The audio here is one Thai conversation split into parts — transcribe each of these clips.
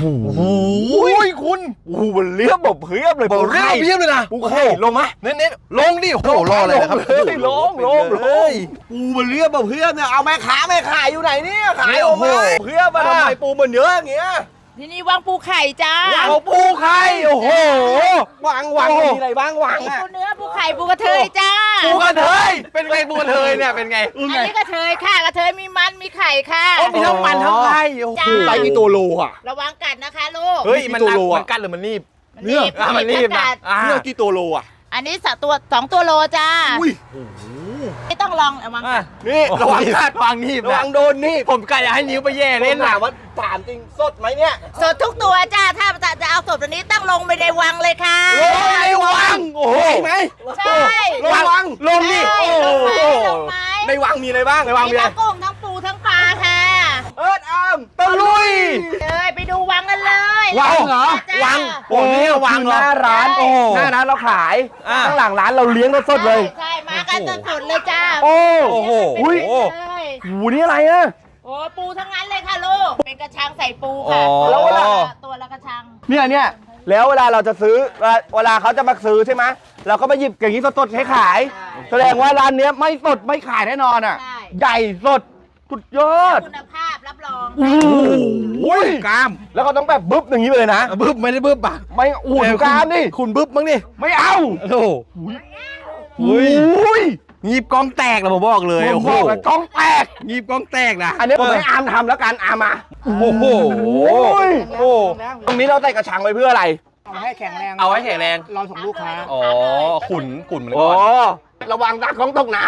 โอ้ยคุณโอ้โหมันเรียบแบบเพียบเลยบอกเรียบเพียบเลยนะปูไข่ลงมะเน้นๆลงดิโอ้โหรออะไรนะครับลงเลยลงลงลงปูมันเรียบแบบเพื่อนเนี่ยเอาแม่ค้าแม่ขายอยู่ไหนเนี่ยขายออกมาโอ้โหเพื่อนมาทำไมปูมันเยอะอย่างเงี้ย ที่นี่วางปูไข่จ้าเอาปูไข่โอ้โหวางวางโอ้โหมีอะไรบ้างวางมีอะปูเนื้อปูไข่ปูกระเทยจ้าปูกระเทยเป็นไงปูกระเทยเนี่ยเป็นไงอันนี้กระเทยค่ะกระเทยมีมันมีไข่ค่ะโอ้มีทั้งมันทั้งไข่โอ้โหจ้าไซส์กี่ตัวโลอะระวังกัดนะคะลูกเฮ้ยมันกี่ตัวนักโลอะมันกัดหรือมันนีบมันรีบอะมันรีบกันะดอ่าเนี่ยกี่ตัวโลอะอันนี้สักตัวสองตัวโลจ้าอุ้ย ไม่ต้องลองระวังอะกัดนี่ระวังกัดระวังนีบระวังโดนนี่ผมกะอยากให้นิ้วไปแย่เล่เล่นนถานะมว่าถามจริงสดไหมเนี่ยสดทุกตัวจ้าถ้าจะเอาสดตัวนี้ต้องลงไปในวังเลยค่ะโอ้ยไอ้วังโอ้โหใช่ไหมใช่ระวังลงดิใช่โอ้ลงไหมโหลงไหมในวังมีอะไรบ้างในวังมีมีอะไรทั้งกุ้งทั้ง อิร์ดอามตะลุยเลยไปดูวังกันเลยวังเหรอจ้าวังโอ้นี่วางคือเหรหอน้าร้านใช่โอ้หน้าร้านเราขายอะข้างหลังร้านเราเลี้ยงสดๆเลยใช่มากันสดๆเลยจ้าโอ้โอ้โหอุ้ยโอ้หูนี่อะไรอะโอ้ปูทั้งนั้นเลยค่ะลูกเป็นกระชังใส่ปูค่ะอ๋อแล้วเวลาตัวละกระชังเนี่ยเนี่ยแล้วเวลาเราจะซื้อเวลาเวลาเขาจะมาซื้อใช่ไหมเราก็ไปหยิบอย่างนี้สดๆให้ขาย แสดงว่าร้านเนี้ยไม่สดไม่ขายแน่นอนอะใช่ใหญ่สดสุดยอดคุณภาพรับร องโอ้โหกล้ามแล้วก็ต้องแบบบึ๊บอย่างนี้ไปเลยนะ บึ้บไม่ได้บึ้บปะไม่อูดกรามดิคุณบึ้บมั้งดิไม่เอาโอ้โหโอ้ยงีบกองแตกแล้วผมบอกเลยผมโอ้โหบอกเลยกล้องแตก งีบกองแตกนะอันนี้ผมให้อาร์มทำแล้วกันอาร์มมาโอ้โหโอ้ยโอ้ตรงนี้เราใส่กระชังไว้เพื่ออะไร เอาให้แข็งแรง เอาไว้แข็งแรง เราส่งลูกค้า อ๋อขุนขุนมันโอ้ก่อน ระวังตากล้องตกน้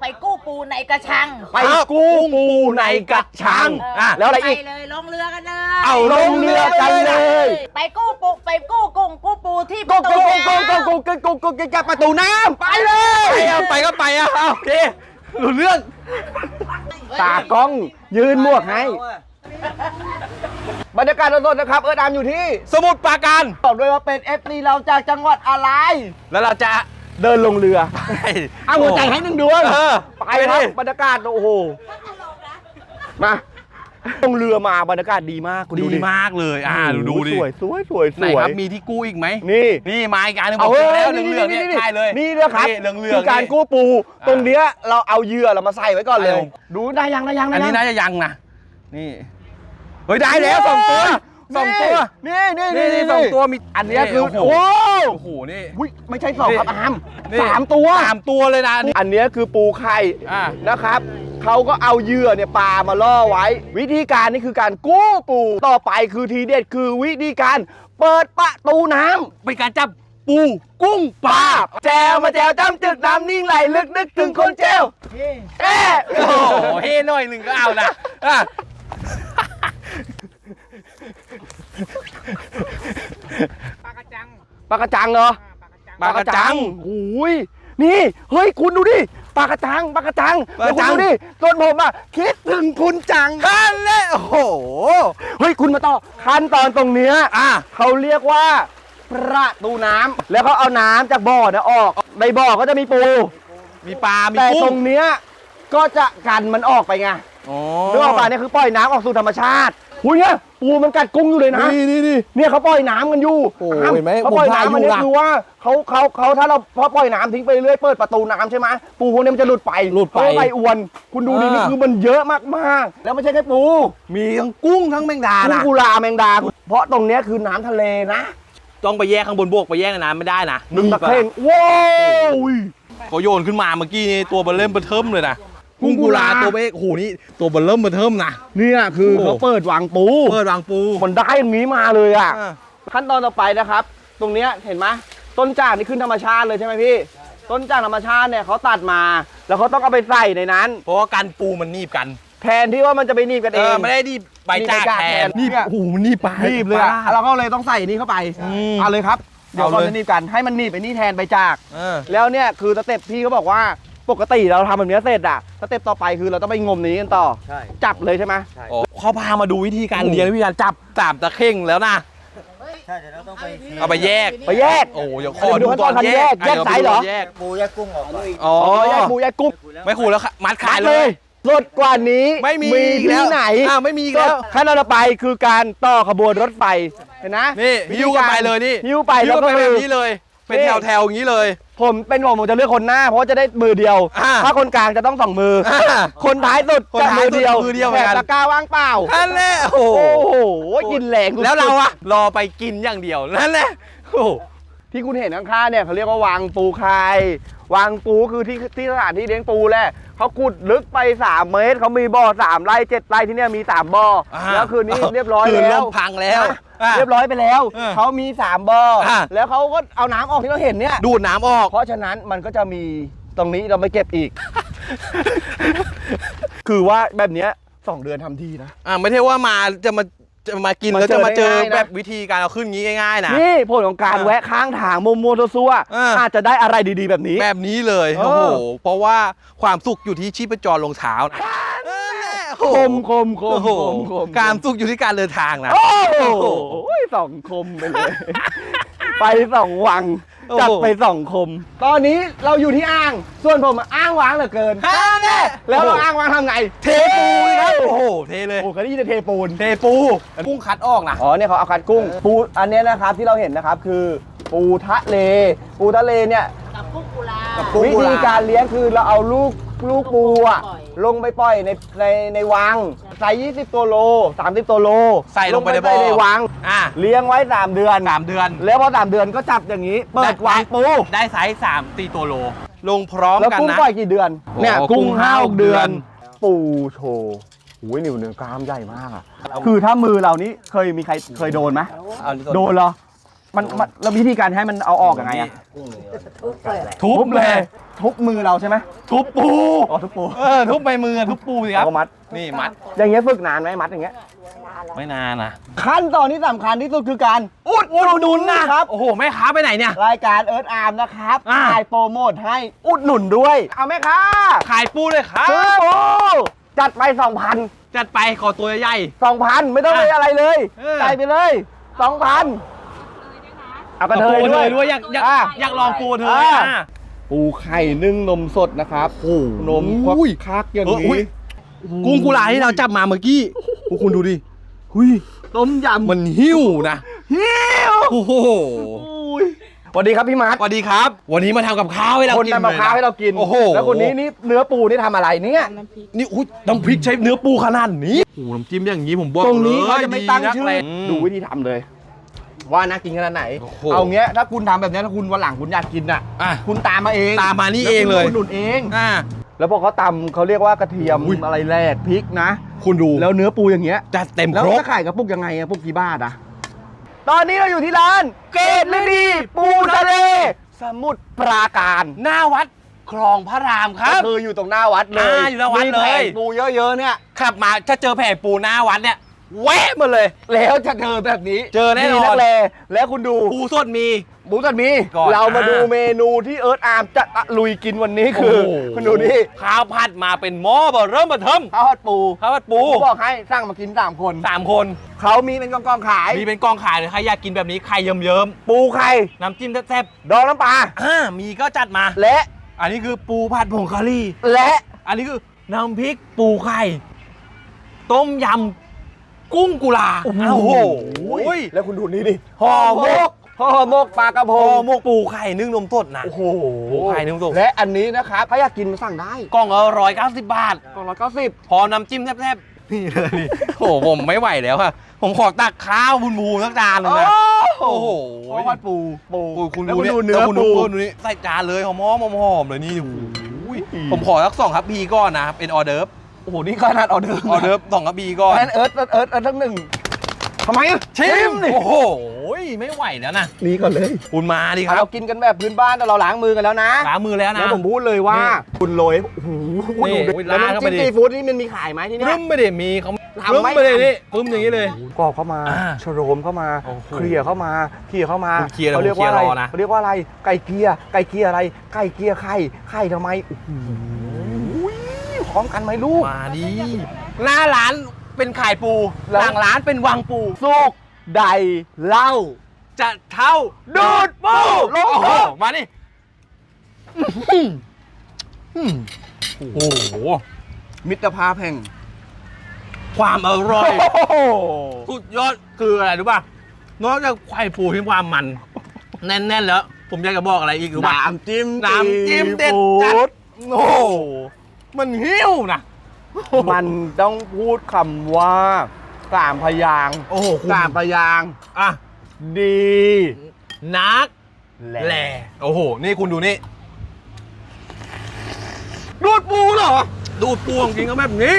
ไปกู้ปูในกระชังำไปกู้ปูในกระชังอะแล้วอะไรอีกปเลยลงเรือกันเลยเอาลงเรือกันเลย ไปกู้ปูไปกู้กุ้งกู้ปูที่ปกูระตูกูน้กูกูกูกูกูกูกูประตูน้ำไปเลยไปเอาไปก็ไปอะเอาโอเครู้เรื่องำตากล้องยืนหมวกให้บรรยากาศสดๆนะครับ เอิร์ดอามอยู่ที่ สมุดปราการบอกด้วยว่าเป็น FC เราจากจังหวัดอะไร แล้วเราจะ เดินลงเรือไปเอาหัวใจให้หนึ่งดวงเออไปครับบรรยากาศโอ้โหมาลงเรือมาบรรยากาศดีมากคุณดีดูมากเลยอ่าดูดูดิสวยสวยสวยสไหนวยครับมีที่กู้อีกไหมนี่นี่มาอีกการหนึงบเอาอกเฮ้ยแล้วเหลืองๆเนี่ยใช่เลยนี่นะครับเหลืองๆคือการกู้ปู ตรงเนี้ยเราเอาเหยื่อเรามาใส่ไว้ก่อนเลยเอาดูได้ยังได้ยังอันได้นี้ยังน่าจะยังนะนี่เฮ้ยได้แล้วสองตัว สองตัวนี่นี่นี่นี่นี่สองตัวมีอันเนี้ยคือโอ้โหโอ้โอ้โหนี่อุ๊ยไม่ใช่สองครับนี่อามนี่สามตัวสามตัวเลยนะอันนี้อันเนี้ยคือปูไข่อ่านะครับเขาก็เอาเหยื่อเนี่ยปลามาล่อไว้ วิธีการนี่คือการกู้ปูต่อไปคือทีเด็ดคือวิธีการเปิดประตูน้ำเป็นการจับปูกุ้งปลาแจวมาแจวจ้ำจึกน้ำนิ่งไหลลึกนึกถึงคนแจวเอ๊ะโอ้โหเฮ้หน่อยหนึ่งก็เอานะอะ ปลากระจังปลากระจังเหรอ อ่าปลากระจังปลากระจังโอ้ย นี่ เฮ้ย คุณดูดิ ปลากระจัง ปลากระจังปลากแล้วระคุณจังดูดิส่วนผมอะ คิดถึงคุณจังนั่นแหละโอ้โห เฮ้ย คุณมาต่อ ขั้นตอนตรงเนี้ยอะ เขาเรียกว่า ประตูน้ำ แล้วเขาเอาน้ำจากบ่อเนี่ยออก ในบ่อก็จะมีปู มีปลา มีแต่ตกุ้รงงเนี้ย ก็จะกันมันออกไปไง อ๋อนึกออกป่ะเนี่ยคือปล่อยน้ำออกสู่ธรรมชาติหุยเนี่ย ปูมันกัดกุ้งอยู่เลยนะ นี่นี่นี่ เนี่ยเขาปล่อยน้ำกันอยู่โอ้อ้าวเห็นไหมเขาปล่อยน้ำมันผมถ่ายอยู่เนี่ยนะ คือว่าเขาเขาเขาถ้าเราพอปล่อยน้ำทิ้งไปเรื่อยเปิดประตูน้ำใช่ไหมปูพวกนี้มันจะหลุดไปหลุดไปเขาไปอวน คุณดูดิอ่านี่คือมันเยอะมากๆ แล้วไม่ใช่แค่ปูมีทั้งกุ้งทั้งแมงดากุ้งนะกุลาแมงดา เพราะตรงเนี้ยคือน้ำทะเลนะต้องไปแยกข้างบนบวกไปแยกในน้ำไม่ได้นะหนึ่งตะเข่งว้าวเขาโยนขึ้นมาเมื่อกี้นี่ตัวเบลเริ่มเบอเทิมเลยนะ กุ้กุ้งงกุกุลาลาตัวเบกโอ้โหนี่ตัวเบลเริ่มเบอเทิมนะ เนี่ยคือโอ้ เขาเปิดวางปูเปิดวางปูมันได้อย่างนี้มาเลยอะ อะขั้นตอนต่อไปนะครับ ตรงเนี้ยเห็นไหมต้นจากนี่ขึ้นธรรมชาติเลยใช่ไหมพี่ ต้นจากธรรมชาติเนี่ยเขาตัดมา แล้วเขาต้องเอาไปใส่ในนั้น เพราะว่าการปูมันหนีบกันแทนที่ว่ามันจะไปหนีบกันเอเออง ไม่ได้หนีบใบจากหนีบใบจากแทแทนนหนีบเนี่ยโอ้โหมันหนีบปลาหนีบเลยอะเราก็เลยต้องใส่นี้เข้าไปอืมเอาเลยครับเดี๋ยวเอาก่อนเลย จะหนีบกันให้มันหนีบไปนี่แทนใบจาก เออ แล้วเนี่ยคือสเต็ปพี่เขาบอกว่า ปกติเราทำแบบนี้เสร็จอะสเต็ปต่อไปคือเราต้องไปงมในนี้กันต่อ ใช่ จับเลยใช่ไหมอ๋อเขาพามาดูวิธีการเลี้ยงวิธีการจับตามตะเข่งแล้วนะ ใช่เดี๋ยวเราต้องไปเอาไปแยก ไปแยก โอ้เดี๋ยวขเดี๋อยวดูดูขั้นตตออนนการแยแยกกแยกอะสายเหรอดี๋วดูตนแยกปูแยกกุ้งออกก่อนอ๋ออ๋อแยกปูแยกกุ้งไม่ขูดแล้วค่ะมัดขาดมัดเลยสดกว่านี้ไม่มีมีอีกแล้ที่วไหนอ่าไม่มีอีกแล้ว ขั้นตอนต่อไปคือการต่อขบวนรถไฟเห็นนะนี่วิธีหิ้วกันไปเลยนี่หิ้วไปหิ้แล้ววก็กันไปคืแบอบนี้เลย เป็นนี่แถวแถวๆอย่างนี้เลย ผมเป็นผมผมจะเลือกคนหน้า เพราะว่าจะได้มือเดียว อ่าถ้าคนกลางจะต้องสองมือออ่าคนท้ายสุดคนจะท้ายสุดมือเดียวมือเดียวเหมือนกันแถบตะกร้าว่างเปล่า นั่นแหละโอ้โหโอ้โหกินแรงสุดๆแล้วเราอะรอไปกินอย่างเดียวนั่นแหละโอ้โห ที่คุณเห็นข้างๆเนี่ยเขาเรียกว่าวางปูคาย วางปูคือที่ที่สถานที่เลี้ยงปูแหละเขาขุดลึกไป 3 เมตรเขามีบ่อ3ไร่7ไร่ที่เนี่ยมี 3บ่ออา แล้วคืนนี้เรียบร้อยคืนแล้ลว มพังแล้วนะอะ เรียบร้อยไปแล้วเออเขามี3บ่ออาแล้วเขาก็เอาน้ำออกที่เราเห็นเนี่ย ดูดน้ำออก เพราะฉะนั้นมันก็จะมีตรงนี้เราไม่เก็บอีก คือว่าแบบเนี้ยสองเดือนทำทีนะ อ่าไม่ใช่ว่ามาจะมา จะมากินมาแล้วจะมาเจอเจอได้ง่ายๆนะแบบวิธีการเอาขึ้นงี้ง่ายๆนะนี่ผลของการเออแวะข้างทางมัวมัวๆซัวเออๆอาจจะได้อะไรดีๆแบบนี้ แบบนี้เลยเออโอ้โหเพราะว่าความสุขอยู่ที่ชีพจรลงเท้านะนั่นแหละคมคมคโอ้มโหคมคมการสุขอยู่ที่การเดินทางนะโอ้โอ้โหโหสองคมไปเลย ไปสองวังโอ้โหจัดไปสองคม ตอนนี้เราอยู่ที่อ่าง ส่วนผมอ้างว้างเหลือเกินฮ่าแน่แล้วเราอ้างว้างทำไง เทปูเลยครับโอ้โหเทเลย โอ้เคยได้ยินแต่เทปูน เทปูกุ้งคัดออกนะ อ๋อเนี่ยเขาเอาคัดกุ้ง ปูอันเนี้ยนะครับที่เราเห็นนะครับคือปูทะเล ปูทะเลเนี่ย กับกุ้งกุลา กับกุ้งวิธีการเลี้ยงคือเราเอาลูก ลูกปูอะปล่อยลงไปปล่อยในในในวัง ใส่ 20 ตัวโล 30 ตัวโลใส่ลงไปในบ่อ ในวัง อะเลี้ยงไว้ 3 เดือน สามเดือน แล้วพอ 3 เดือนก็จับอย่างนี้ เปิดวางปู ได้ไซส์สามตีตัวโล ลงพร้อมแล้วกันกุ้งนะ ปล่อยกี่เดือน โอ้เนี่ยกุ้กุ้งงห้าห้าหกเดือน เดืปูโชว์หูยนิ้วเนื้อกล้ามใหญ่มากอะคือถ้ามือเรานี้เคยมีใครเคยโดนไหมเอาโดนเหรอ มันมันแล้ววิธีการให้มันเอาออกยังไงอะทุบเลย ทุบมือเราใช่ไหมทุบปูอ๋อทุบปูเออทุบไปมือทุบปูสิครัแล้บวก็มัด นี่มัด อย่างเงี้ยฝึกนานไหมมัดอย่างเงี้ย ไม่นานนะขั้นตอนที่สำคัญที่สุดคือการอุดหนุนนะครับ โอ้โหแม่ค้าไปไหนเนี่ย รายการเอิร์ธอาร์มนะครับอ่า ถ่ายโปรโมทให้อุดหนุนด้วย เอาไหมคะขายปูเลยครับซื้อโปจัดไป2,000จัดไปขอตัวใหญ่2,000ไม่ต้องเลยอะไรเลยเออ จ่ายไปเลย2,000 เอากระเทยปูด้วยด้วยอยากอยากอะ อยากลองปูเธออะ อะ ปูไข่นึ่งนมสดนะครับโอ้นมควักคักอย่างเอออุ๊นี้ย กุ้งกุลาที่เราจับมาเมื่อกี้พวกคุณดูดิหุยต้มยำมันหิ้วนะหิวโอ้โหอุ้ยสวัสดีครับพี่มาร์ทสวัสดีครับ วันนี้มาทำกับข้าวให้เราคนกินนำมะพร้าวให้เรากินโอ้โหแล้วคนนี้นี่เนื้อปูนี่ทำอะไรเนี่ย นี่อุ้ยน้ำพริกใช้เนื้อปูขนาดนี้โอ้โหน้ำจิ้มอย่างนี้ผมบอกตรงนี้ลยเขาจะไม่ตั้งนักชื่อเลอยดูวิธีทำเลย ว่าน่ากินขนาดไหน โอ้โหเอาเงี้ยถ้าคุณทำแบบนี้ถ้าคุณวันหลังคุณอยากกินอะ อะ คุณตามมาเองตามมานี่เองเลยแวคุณอุดหนุนเอง อ่า แล้วพอเขาตำเขาเรียกว่ากระเทียมอุ้ยอะไรแรกพริกนะ คุณดูแล้วเนื้อปูอย่างเงี้ย จัดเต็มแล้วครบ จะขายกระปุกยังไงอะปุกกี่บาทอะตอนนี้เราอยู่ที่ร้านเกตฤดี ปูทะเล สมุทรปราการหน้าวัดคลองพระรามคก็รับ คืออยู่ตรงหน้าวัดเลยอ่าอยู่หน้าวัดเลย มีแผงปูเยอะๆเนี่ยขับมาถ้าเจอแผ่ปูหน้าวัดเนี่ย แวะมาเลย แล้วจะเจอแบบนี้เจอแน่นอน มีกแลแล้วคุณดูปูสดมีปูตัดมี ก่อนเรามาดูอ่า เมนูที่เอิร์ธอาร์มจะตะลุยกินวันนี้คือโโหคุณดูนี่ข้าวผัดมาเป็นหม้อเบอร์เริ่มมาเทิมข้าวผัดปูข้าวผัดปูผมบอกให้สั่งมากินสามคนสามคนเขามีเป็นกองๆขาย มีเป็นกองขายเลยใครอยากกินแบบนี้ไข่เยิ้มปูไข่ๆน้ำจิ้มแซ่บดองน้ำปลาๆอ่ามีก็จัดมา และอันนี้คือปูผัดผงกะหรี่ และอันนี้คือน้ำพริกปูไข่ ต้มยำ กุ้งกุลาโอ้โหแล้วคุณดูนี่ดิห่อหมกห่อหมกปลากระพโอ้งหมกปูไข่นึ่งนมสดนะโอ้โหปูไข่นึ่งนมสดและอันนี้นะครับถ้าอยากกินมาสั่งได้กล่องละร้อยเก้าสิบบาทกล่องละเก้าสิบพร้อมน้ำจิ้มแซ่บๆนี่เลยนี่โอ้โหผมไม่ไหวแล้วค่ะผมขอตักข้าวบุญบูสักจานหนึงนะโอ้โหข้าวผัดปูปูโอ้ยคุณแล้วดูคุณเนี่ยดูเนื้อแล้วคุณปูดูดูนี่ใส่จานเลยหอมหอมหอมๆเลยนี่โอ้โหผมขอสักสองครับพีก่อนนะเป็นออเดิร์ฟ โอ้โห นี่ขนาดออเดอร์ออเดิร์ฟสองครับพีก่อนแอนเอิร์ธเอิร์ธเอิร์ธเอิร์ธทั้งหนึ่งทำไมอะชิมดิโอ้โหไม่ไหวแล้วนะนี่ก่อนเลยคุณมาดิคเรารับกินกันแบบพื้นบ้านแต่เราล้างมือกันแล้วนะล้างมือแล้วนะแล้วผมพูดเลยว่านี่คุณโรยโอ้โหนี่ดูดิอุ๊ยแล้วล้างเข้าน้ำไปจิ้มดิซีฟู้ดนี่มันมีขายไหมที่ปึ้เนี่ยมไม่ได้มีเขาทำปึ้มไม่ไม่ได้ทำนี่ปึ้มอย่างนี้เลยกรอบเข้ามาอ่าโชโรมเข้ามาโอ้โหเคลียร์เข้ามาเคลียร์เข้ามาคุณเคลียร์แล้วเขาเรียกว่าอะไรผมเคลียร์รอนะเขาเรียกว่าอะไรไก่เกลียร์ไก่เกลียร์อะไรไก่เกลียร์ไข่ไข่ทำไมโอ้โหพ ร้อมกันไหมลูก มาดิหน้าร้านเป็นขายปูแล้วหลังร้านเป็นวังปูสุกใดเหล้าจะเท่าดูดปูลงโอ้โหโต๊ะมาดิอื้อหือโอ้โหมิตรภาพแห่ง ความอร่อยโอ้โหสุดยอดคืออะไรรู้ป่ะนอกจากไข่ปูที่ความมัน แน่น ๆ แล้ว ผมอยากจะบอกอะไรอีกรู้ป่ะน้ำจิ้มน้ำจิ้มเด็ดซีจัฟู้ดโอ้โห มันหิ้วนะมันต้องพูดคำว่าสามพยางค์โอ้โหคุณสามพยางค์อะดี นักแหแหล่ล่โอ้โห นี่คุณดูนี่ดูดปูเหรอ ดูดปูจริงๆก็แบบนี้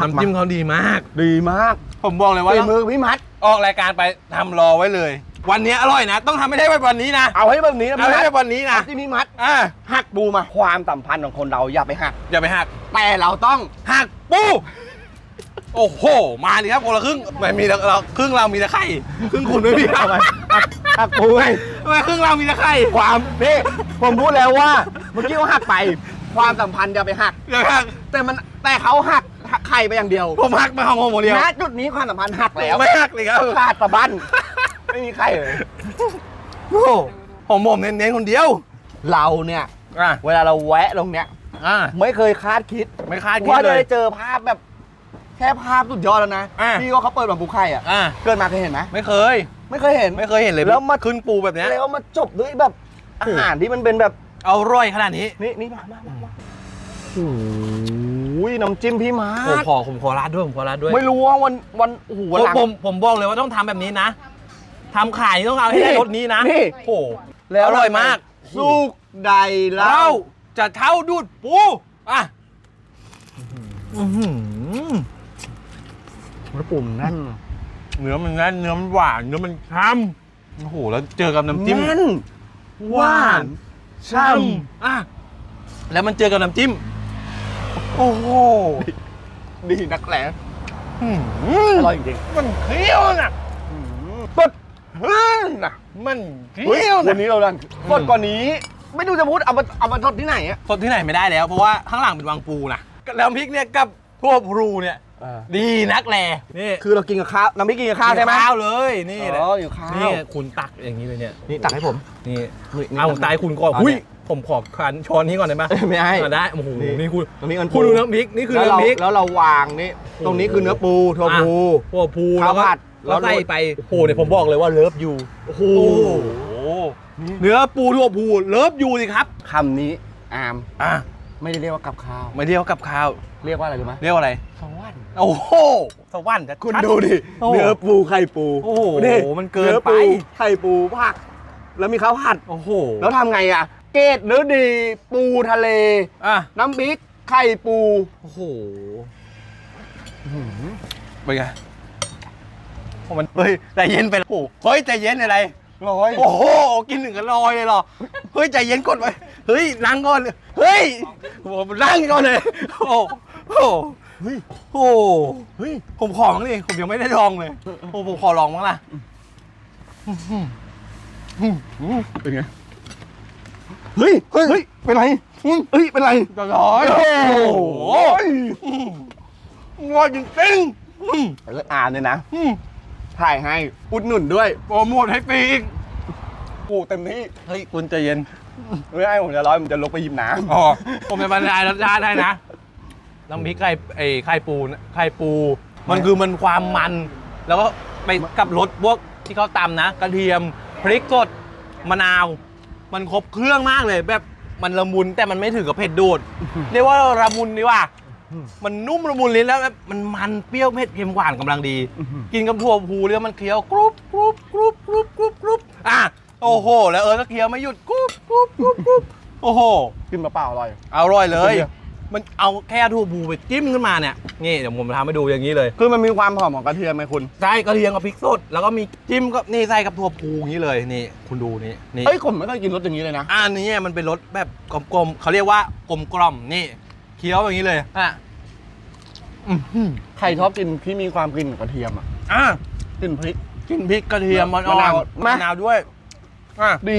น้ำจิ้มเขาดีมาก ดีมาก ผมบอกเลยว่าฝีมือพี่มัด ออกรายการไปทำรอไว้เลย วันนี้อร่อยนะ ต้องทำไม่ได้ไว้วันนี้นะเอาให้แบบนี้นะเอาพี่ให้มัดได้วันนี้นะที่พี่มัดอะหักปูมาความสัมพันธ์ของคนเราอย่าไปหักอย่าไปหักแต่เราต้องหักปูโอ้โห มาดิครับคนละครึ่งไม่มีแต่เราครึ่งเรามีแต่ไข่ครึ่งคุณไม่มีทำไมหักหักปูไงทำไมครึ่งเรามีแต่ไข่ความนี่ผมพูดแล้วว่าเมื่อกี้เขาหักไป ความสัมพันธ์อย่าไปหักอย่าหักแต่มันแต่เขาหักหักไข่ไปอย่างเดียว ผมหักมาของผมคนเดียวณจุดนี้ความสัมพันธ์หักแล้วไม่หักเลยครับขาดสะบั้น ไม่มีใครเลยโอ้โหผมผมเน้นๆคนเดียว เราเนี่ย อะเวลาเราแวะตรงเนี้ย อะไม่เคยคาดคิดไม่คาดคิดว่าเลจะยได้เจอภาพแบบ แค่ภาพสุดยอดแล้วนะอะ พี่ก็เขาเปิดแบบปูไข่อะอะเกิดมาเคยเห็นไหมไม่เคย ไม่เคยเห็น ไม่เคยเห็นเลยแล้วมา ขึ้นปูแบบเนี้ย แล้วมาจบด้วยแบบอาหารที่มันเป็นแบบเอาร่อยขนาดนี้นี่นี่มามามามาโอ้ยน้ำจิ้มพี่มาผมดขอผมขอรัดด้วยผมขอรัดด้วยไม่รู้ว่าวันวันโอ้โหผวันมหลังผมผมบอกเลยว่าต้องทำแบบนี้นะ ทำขายต้องเอาให้ได้รสนี้นะนี่ โอ้โหแล้วอร่อยมากสุกใดเล่า เราจะเท่าดูดปูอะอื้อหือแล้วปุ่มนั่นเนื้อมันแน่นเนื้อมันหวานเนื้อมันช้ำโอ้โหแล้วเจอกับน้ำจิ้ม แน่นหวานช่อะแล้วมันเจอกับน้ำจิ้ม โอ้โหำดีนักแหละอื้ออร่อยจริงมันเคี้ยวนะๆ สดฮืนนะมันเฮ้ยเคี้ยววันะนนี้เราดันสดกว่านี้ ไม่รู้จะพูดเอามาเอามาสดที่ไหนอะสดที่ไหนไม่ได้แล้ว เพราะว่าข้างหลังเป็นวังปูนะแล้วพริกเนี่ยกับทั่วพลูเนี่ย ดีนักแลนี่คือเรากินกับข้าวน้ำพริกกินกับข้าวใช่ไหมข้าวเลยนี่แหละอ๋ออยู่ข้าวนี่คุณตักอย่างนี้เลยเนี่ยนี่ตักให้ผมนี่นี่นี่เอาผมตายคุณก่อนเอาหุ้ยเนี่ยผมขอคันช้อนนี้ก่อนได้ไหมไม่ให้อะได้โอ้โหนี่นี่คุณน้ำพริกมันคุณดูน้ำพริกนี่คือแล้วเราน้ำพริกแล้วเราวางนี่ตรงนี้คือเนื้อปูถั่วอะพูพวกพูข้าวแล้วก็ผัด แล้วใส่แล้วโรยไปโอ้โหเดี๋ยวผมบอกเลยว่าเลิฟยูโอ้โหเนื้อปูทั่วพูเลิฟยูสิครับคำนี้อามอะไม่ได้เรียกว่ากับข้าว ไม่เรียกว่ากับข้าว เรียกว่าอะไรรู้ไหมเรียกว่าอะไรสวัสดิ์โอ้โหสวรรค์ชัดๆคุณดูดิโอ้โหเนื้อปูไข่ปูโอ้โหนี่มันเกินไปอปูไข่ปูผัก แล้วมีข้าวผัดโอ้โหแล้วทำไงอะ เกตหรือดีปูทะเลอะน้ำพริกไข่ปูโอ้โหเป็นไงโอ้ มันเฮ้ยใจเย็นไปโอ้โหเฮ้ยใจเย็นอะไร ร้อยโอ้โห กินหนึ่งกันลอยเลยเหรอ เฮ้ยใจเย็นก่อนไว้ เฮ้ยนั่งก่อนเฮ้ยผมนั่งก่อนเลยโอ้โหโอ้โหเฮ้ยโอ้โหเฮ้ยผมขอมั้งดิผมยังไม่ได้ลองเลย โอ้ผมขอลองมั้งล่ะเป็นไง เฮ้ย เฮ้ย เฮ้ย เป็นไรอืมเฮ้ย เป็นไรจะร้อยโอ้โหงอจริงๆอืมแล้วอ่านเลยนะ อืม ถ่ายให้ อุดหนุนด้วย โปรโมทให้ฟรีอีกปูเต็มที่เฮ้ยคุณใจเย็นไม่ให้ผมจะร้อยผมจะลงไปหยิบน้ำอ๋อผมจะบรรยายรสชาติได้นะน้ำพริกไข่ไอ้ไข่ปูนะไข่ปู มันคือมันความมัน แล้วก็ไปกับรสพวกที่เขาตำนะ กระเทียมพริกสดมะนาว มันครบเครื่องมากเลย แบบมันละมุนแต่มันไม่ถึงกับเผ็ดโดดเรียกว่าละมุนดีกว่า มันนุ่มละมุนลิ้นแล้วแบบมันมันเปรี้ยวเผ็ดเค็มหวานกำลังดี กินกับถั่วพูแล้วมันเคี้ยวกรุบกรุบกรุบกรุบกรุบกรุบอะโอ้โห แล้วเออก็เคี้ยวไม่หยุดกรุบกรุบกรุบกรุบโอ้โหกินเปล่าๆอร่อย อร่อยเลยเดี๋ยวมันเอาแค่ถั่วพูไปจิ้มขึ้นมาเนี่ยนี่เดี๋ยวผมทำให้ดูอย่างนี้เลยคือมันมีความหอมของกระเทียมไหมคุณใส่กระเทียมกับพริกสดแล้วก็มีจิ้มก็นี่ใส่กับถั่วพูอย่างนี้เลยนี่คุณดูนี่นี่เอ้ยผมไม่เคยกินรสอย่างนี้เลยนะอันนี้มันเป็นรสแบบกลมๆเขาเรียกว่ากลมกล่อมนี่ เคี้ยวอย่างนี้เลยอะอื้อหือใครชอบกินที่มีความกลิ่นของกระเทียมอะอะกลิ่นพริกกินพริกกระเทียมมันอ่อนมะนาวมะนาวด้วยอะดี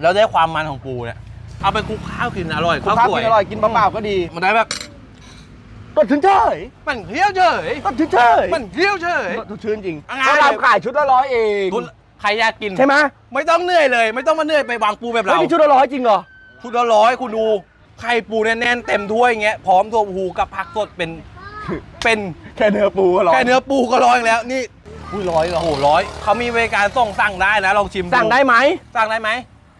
แล้วได้ความมันของปูเนี่ยเอาไปคลุกข้าวกินอร่อยคุณข้าวครับสวยกินอร่อยกินเปล่าๆก็ดีมันได้แบบก็ถึงเฉยมันเคี้ยวเฉยก็ถึงเฉยมันเคี้ยวเฉยทุกชื่นจริงอะเขาทำขายชุดละร้อยเองคุณใครอยากกินใช่ไหมไม่ต้องเหนื่อยเลย ไม่ต้องมาเหนื่อยไปวางปูแบบไม่เรามีชุดละร้อยจริงเหรอชุดละร้อยคุณดู ไข่ปูแน่นๆเต็มถ้วยอย่างเงี้ยพร้อมตัวผูกับผักสดเป็นเป็นแค่เนื้อปูก็ร้อนแค่เนื้อปูก็ร้อยแล้วนี่อุ้ยร้อยโอ้โหร้อยเขามีบริการส่งสั่งได้นะลองชิมสั่งได้ไหมสั่งได้ไหม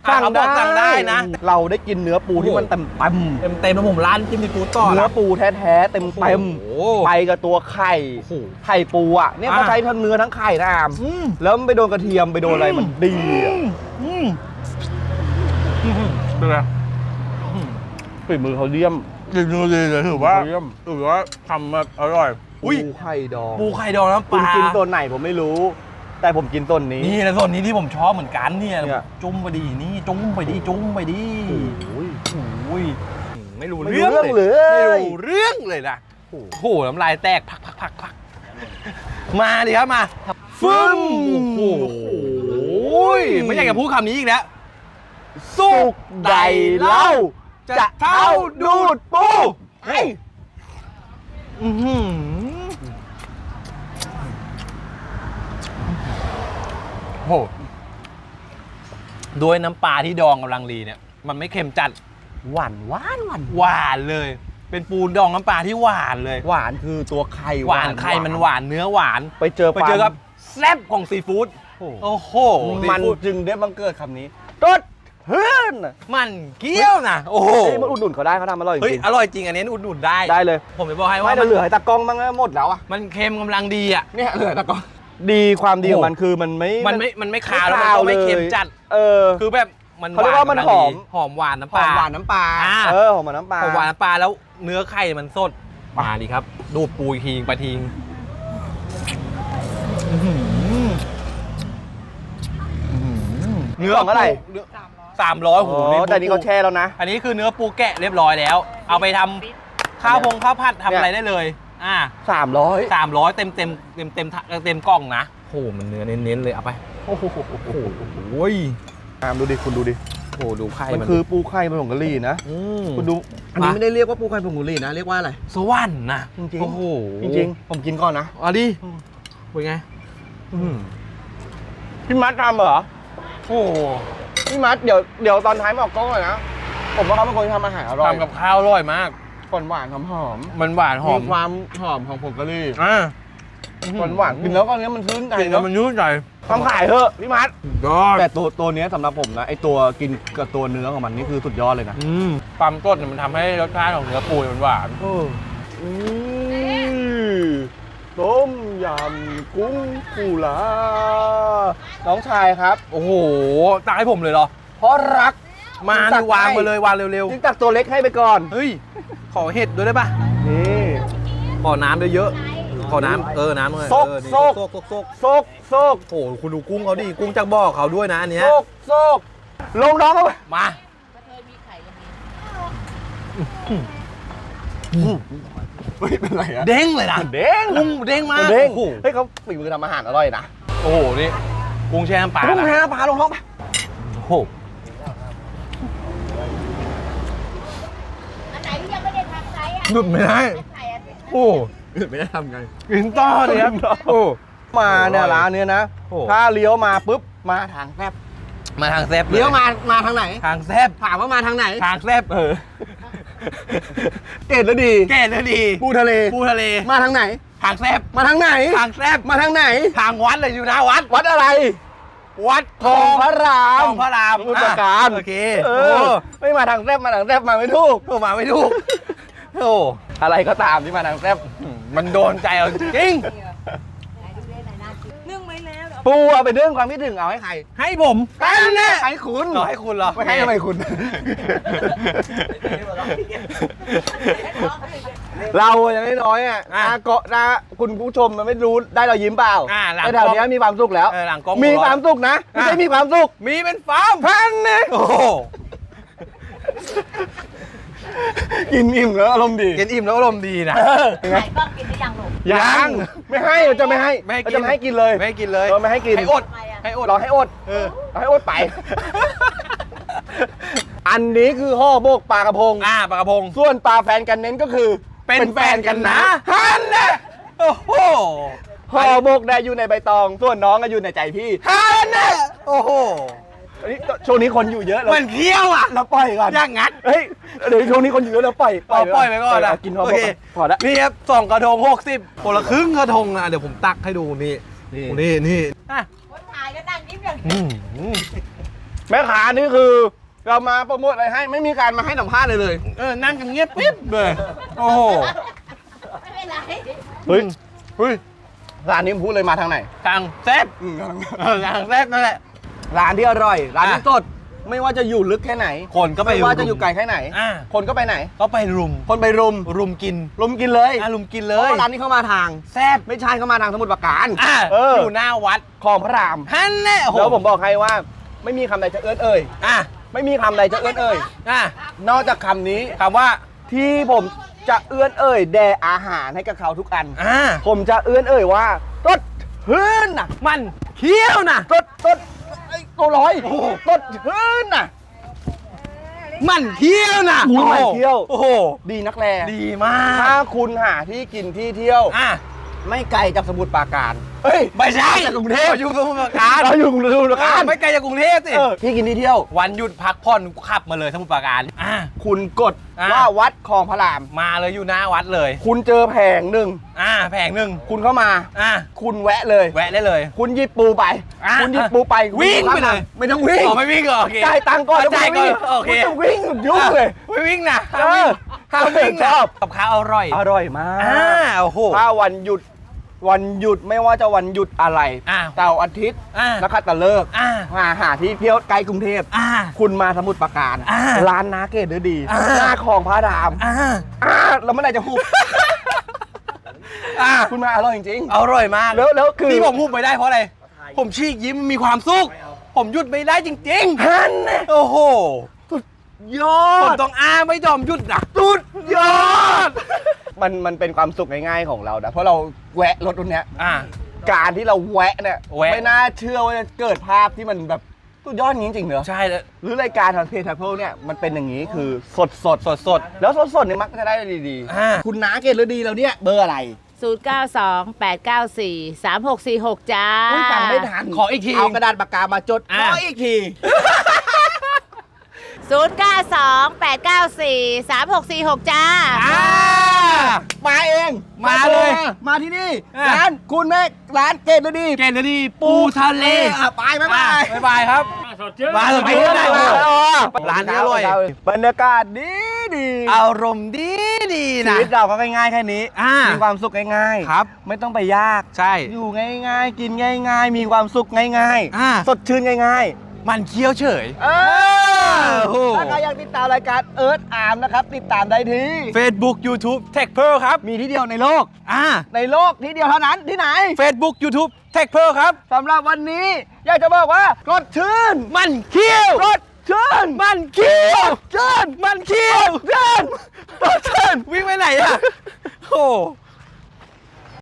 อะเขาบอกสั่งได้นะ เราได้กินเนื้อปูที่มันเต็มเต็มเต็มเต็มแล้วผมร้านจิ้มซีฟู้ดต่อเนื้อนะปูแท้ๆเต็มเต็มโอ้โหไปกับตัวไข่โอ้โหไข่ปูอะเนี่ยเขาอะใช้ทั้งเนื้อทั้งไข่นะอามอืมแล้วมันไปโดนกระเทียมไปโดนอะไรมันดีอะอืมเป็นไง ฝีมือเขาเยี่ยมจริงๆเลยถือว่าเยี่ยมถือว่าทำแบบอร่อย อุ้ยปูไข่ดองปูไข่ดองน้ำปคุณลากินตัวไหนผมไม่รู้ แต่ผมกินต้นนี้ นี่นะส่วนนี้ที่ผมชอบเหมือนกันเนี่ยเนี่ย จุ้มไปดีนี่จุ้มไปดีจุ้มไปดีโอ้ย โอ้ยไม่รู้ไม่รู้เรื่องเรื่องเลยไม่รู้เรื่องเลยนะโอ้โหน้ำลายแตกพักพักพักพักมาดิครับมาฟึ้มโอ้โหไม่อยากจะพูดคำนี้อีกแล้ว สุกใดเล่า จะเท่าดูดปูไอ้อื้อหือโหด้วยน้ำปลาที่ดองกำลังดีเนี่ย มันไม่เค็มจัด หวานหวานหวานหวานเลย เป็นปูดองน้ำปลาที่หวานเลย หวานคือตัวไข่หวานไข่มันหวานเนื้อหวาน ไปเจอไปเจอกับแซ่บของซีฟู้ดโอ้โหโอ้โหมันซีฟู้ดจึงได้บังเกิดคำนี้รส เฮือนมันเกี้ยวนะโอ้โหมันอุดหนุนเขาได้เขาทำอร่อยจริงอร่อยจริงอันนี้อุดหนุนได้ได้เลยผมจะบอกให้ว่าเมันเหลือให้ตะกล้องบ้งนหมดแล้วอะมันเค็มกำลังดีอะ เนี่ยเหลือตะก่อน ดีความดีของมันคือมันไม่มันไม่มันไม่คาวแล้วมันก็ไม่เค็มจัด เออ คือแบบมันเขาเรียกว่ามันหอมหอมหวานน้ำปลาหอมหวานน้ำปลาเออหอมหวานน้ำปลา หอมหวานน้ำปลาแล้วเนื้อไข่มันสดมาดีครับ ดูปูทิ่ทีปลาทิงเนื้อของอะไรเนื้อ 300โอ้โหโอ้แต่นี้เขาแช่แล้วนะ อันนี้คือเนื้อปูแกะเรียบร้อยแล้ว เอาไปทำข้าวพงข้าวผัดทำอะไรได้เลย อ่าสามร้อยสามร้อยเต็มเต็มเต็มเต็มเต็มกล่องนะโอ้โหมันเนื้อเน้นๆเลยเอาไปโอ้โหโอ้ยตามดูดิคุณดูดิ โอ้โหดูไข่มันคือปูไข่ผงกะหรี่นะอืมคุณดูอันนี้ไม่ได้เรียกว่าปูไข่ผงกะหรี่นะ เรียกว่าอะไร สวรรค์นะจริงโอ้โหจริงผมกินก่อนนะเอาดิเป็นไงพี่มัดทำเหรอ โอ้ พี่มัดเดี๋ยวเดี๋ยวตอนท้ายมาออกกล้องหน่อยนะ ผมว่าเขาเป็นคนที่ทำอาหารอร่อยทำกับข้าวอร่อยมากหวานหวานหอมหอมมันหวานหอมมีความหอมของผงกะหรี่อ่าหวานหวานกินแล้วก็เนี้ยมันชื่นใจกินแล้วเนาะมันยุ่งใจทำขายเถอะพี่มัดยอดแต่ตัวตัวเนี้ยสำหรับผมนะไอตัวกินกับตัวเนื้อของมันนี่คือสุดยอดเลยนะอืมความสดเนี่ยมันทำให้รสชาติของเนื้อปูมันหวานอืม ต้มยำกุ้งกุลา น้องชายครับ โอ้โหตักให้ผมเลยเหรอ เพราะรักมาตัดิกวางให้ มาเลยวางเร็วจึงตักตัวเล็กให้ไปก่อน ๆ เฮ้ย ขอเห็ดด้วยได้ปะนี่ ขอน้ำเยอะๆขอน้ำเออ น้ำเลยซกเออนี่ซก ซกซกซกโซกโซกโอ้โหคุณดูกุ้งเขาดิกุ้งจากบ่อเขาด้วยนะอันเนี้โซยกโซกลงน้องเข้าไปมา เฮ้ยเป็นไรอะเด้งเลยนะเด้งกุ้งเด้งมากเด้งโอ้โหเฮ้ยเขาฝีมือทำอาหารอร่อยนะโอ้โหนี่กุ้งแช่น้ำปลาลุงนะแพ้ปลาลงห้องไปโอ้โหอันไหนที่ยังไม่ได้ทำใช้อะหยุดไม่ได้ใส่อันนี้โอ้ไม่ได้ทำไงกินต่อเลยครับโอ้มาเนี่ยร้านเนี้ยนะโอ้ถ้าเลี้ยวมาปุ๊บมาทางแซบมาทางแซบเลี้ยวมามาทางไหน ทางแซบถามว่ามาทางไหน ทางแซบเออ เกตแล้วดี แก่เลยดีปูทะเล ปูทะเลมาทางไหนทางแซบมาทางไหนทางแซบมาทางไหนทางวัดเลยอยู่หนะวัด วัดอะไร วัดคลองพระรามคลองพระรามสมุทรปราการโอเคเอโอ้อไม่มาทางแซบมาทางแซบมาไม่ถูก โอ้มาไม่ถูก โอ้อะไรก็ตามที่มาทางแซบมันโดนใจเราจริงนึ่งไว้แล้ว ปูเอาไปเรื่องความคิดถึงเอาให้ใครให้ผมกันแน่ให้คุณเหรอให้คุณเหรอไม่ให้ทำไมคุณ เราอย่างน้อยๆอะอะนาเกาะนาคุณผู้ชมมันไม่รู้ได้เรายิ้มเปล่าอะหลังแต่แถวเนี้ยมีความสุขแล้ว เออหลังกล้องมีความสุขนะไม่ใช่อะมีความสุขมีเป็นฟาร์มท่านเนี่ย โอ้โห กินอิ่มแล้วอารมณ์ดี กินอิ่มแล้วอารมณ์ดีนะเออเป็นไงไข่ก็กินได้ยังหนูยังไม่ให้เราจะไม่ให้ไม่ให้กินเราจะไม่ให้กินเลยไม่ให้กินเลยเออไม่ให้กินให้อดทำไมอะให้อด เราให้อดเออ เราให้อดไป อันนี้คือห่อโบกปลากระพง อ่าปลากระพง ส่วนปลาแฟนกันเน้นก็คือเป็นแฟนกันนะฮันนะโอ้โหห่อโบกได้อยู่ในใบตอง ส่วนน้องก็อยู่ในใจพี่ ฮันน่ะโอ้โห อันนี้ช่วงนี้คนอยู่เยอะเรามันเคี้ยวอะ เราปล่อยก่อนอย่างงั้น เฮ้ย เดี๋ยวช่วงนี้คนอยู่เยอะเราปล่อยปล่อยปล่อยไปก่อนนะเกินพอโอเคพอแล้วนี่ครับสองกระทงหกสิบคนละครึ่งกระทงนะเดี๋ยวผมตักให้ดูนี่นี่นี่นี่อะคนถ่ายก็นั่งยิ้มอย่างอืมแม่ค้านี่คือเรามาโปรโมทอะไรให้ไม่มีการมาให้สัมภาษณ์เลยเลยเออนั่งกันเงียบปิ๊บเลยโอ้โหไม่เป็นไรเฮ้ยเฮ้ยร้านนี้ผมพูดเลยมาทางไหนทางแซบเออทางแซบนั่นแหละ ร้านที่อร่อย ร้านที่อะสดไม่ว่าจะอยู่ลึกแค่ไหนคนก็ไปไม่ว่ารุมจะอยู่ไกลแค่ไหน อะคนก็ไปไหน ก็ไปรุมคนไปรุมรุมกินรุมกินเลยอะรุมกินเพเลราะยว่าร้านนี้เข้ามาทาง แซบไม่ใช่เข้ามาทางสมุทรปราการอะเออออยู่หน้าวัดคลองพระรามฮันแน่โอ้โหแล้วผมบอกให้ว่า ไม่มีคำใดจะเอื้อนเอ่ยอะไม่มีคำใดจะเอื้อนเอ่ยอะนอกจากคำนี้คำว่าที่ผมจะเอื้อนเอ่ยแด่อาหารให้กับเขาทุกอัน อะผมจะเอื้อนเอ่ยว่ารสฮืนน่ะมันเคี้ยวนะรสรสไอ้ ตัวร้อยรสฮืนน่ะมันเคี้ยวนะโอ้โหมันเคี้ยว โอ้โห ดีนักแลดีมาก ถ้าคุณหาที่กินที่เที่ยว อะ ไม่ไกลจากสมุทรปราการ เฮ้ยไม่ใช่จากกรุงเทพราอยู่สมุทรปราการเราอยู่กรุงเทพสมุทรปราการไม่ไกลจากกรุงเทพสิเออที่กินที่เที่ยว วันหยุดพักผ่อนขับมาเลยสมุทรปราการอะคุณกดอะว่าวัดคลองพระราม มาเลยอยู่หน้าวัดเลย คุณเจอแผงหนึ่งอะแผงหนึ่งคุณเข้ามาอะคุณแวะเลย แวะได้เลย คุณหยิบปูไปอะคุณหยิบปูไปวิ่งไปเลยไม่ต้องวิ่งอ๋อไม่วิ่งเหรอโอเคจ่ายตังค์ก่อนแล้วจ่ายก่อนวิ่งโอเคคุณจะวิ่งยุ่งเลยไม่วิ่งนะเออห้ามวิ่งนะชอบกับข้าวอร่อย อร่อยมากอ่าโอ้โหถ้าวันหยุด วันหยุดไม่ว่าจะวันหยุดอะไรอะเสาร์อาทิตย์อะนักขัตฤกษ์อะหาหาที่เที่ยวใกล้กรุงเทพอะคุณมาสมุทรปราการอ่าร้านนาเกตเดอดีอ่า หน้าคลองพระรามอะอ่าแล้วเมื่อไหร่จะหุบ อะคุณมาอร่อยจริงอร่อยมากๆแล้วแล้วคือที่ผมพูดไม่ได้เพราะอะไร ผมชีกยิ้มมีความสุข ผมหยุดไม่ได้จริง ฮันน่ะๆ โอ้โหยอผมดต้องอ้าไม่ยอมหยุดนะสุดยอด มันมันเป็นความสุขง่ายๆของเรานะเพราะเราแวะรถรุ่นเนี้ย อะการที่เราแวะเนี่ยแวะ ไม่น่าเชื่อว่าจะเกิดภาพที่มันแบบสุดยอดอย่างนี้จริงๆเนอะใช่แล้วหรือรายการทางเพจทัพเพิลเนี่ยมันเป็นอย่างนี้คือสดสดสดสดๆแล้วสดสดๆเนี่ยมักจะได้ดีอ่า คุณน้าเกตฤดีเราเนี่ยเบอร์อะไร0 9 2 8 9 4 3 6 4 6 จ้า อุ้ยฟังไม่ทันขออีกทีเอากระดาษปากกามาจดอะขออีกที 0 9 2 8 9 4 3 6 4 6 จ้า อ่ามาเองมาเลยมามาที่นี่ อะ ร้านคุณแม่ร้านเกตฤดีเกณฑ์ดีปูทะเลอะไปบ๊ายบายบ๊ายบายครับสดชื่นมาสดไปชื่นเลได้ยโอ้โหร้าร้านนนี้นี้ออร่ร่ออยยบรรยากาศดีดีอารมณ์ดีดีๆชีนะ วิตเราก็ง่ายๆแค่นี้ อ่ามี มีความสุขง่ายๆครับไม่ต้องไปยาก ใช่ อยู่ง่ายๆ กินง่าย ๆ มีความสุขง่ายอ่าสดชื่นง่าย มันเคี้ยวเฉยๆเอโอ้โห ถ้าใครอยากติดตามรายการเอิร์ธอาร์มนะครับ ติดตามได้ที่ Facebook YouTube Tech Pearl ครับ มีที่เดียวในโลก อ่า ในโลกที่เดียวเท่านั้นที่ไหน Facebook YouTube Tech Pearl ครับ สำหรับวันนี้อยากจะบอกว่ารสชื่นมันเคี้ยวรสชื่นมันเคี้ยวชื่นมันเคี้ยวชื่นรสชื่นวิ่งไปไหนอะ โอ้